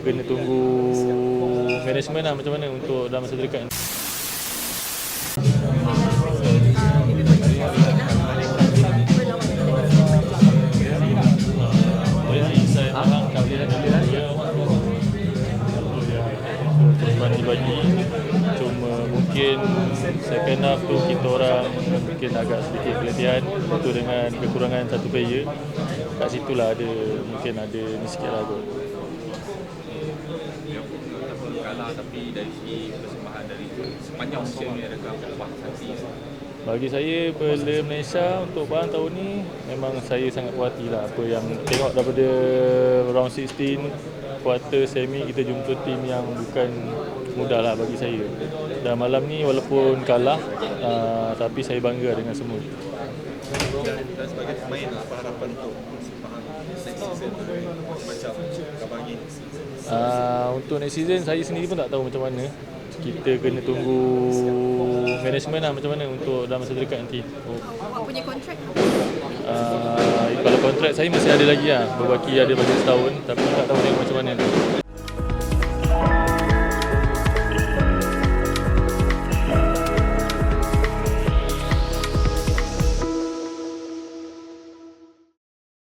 kena tunggu management lah macam mana untuk dalam masa terdekat ni. Second half tu kita orang mungkin agak sedikit keletihan Itu dengan kekurangan satu player Kat situ lah ada mungkin ada ni sikit lah kot Kalah tapi dari segi persembahan dari sepanjang musim ni adakah puas hati Bagi saya Perla Malaysia untuk bahan tahun ni Memang saya sangat puas hati lah. Apa yang tengok daripada round 16 Quarter semi kita jumpa tim yang bukan mudah lah bagi saya. Dan malam ni walaupun kalah uh, Tapi saya bangga dengan semua. Dan, dan sebagai pemain apa harapan untuk persembahan next season macam kabar uh, Untuk next season saya sendiri pun tak tahu macam mana. Kita kena tunggu management lah macam mana untuk dalam masa terdekat nanti. Oh. Awak punya kontrak uh, Kalau kontrak saya masih ada lagi lah. Berbaki ada bagi setahun Tapi tak tahu tengok macam mana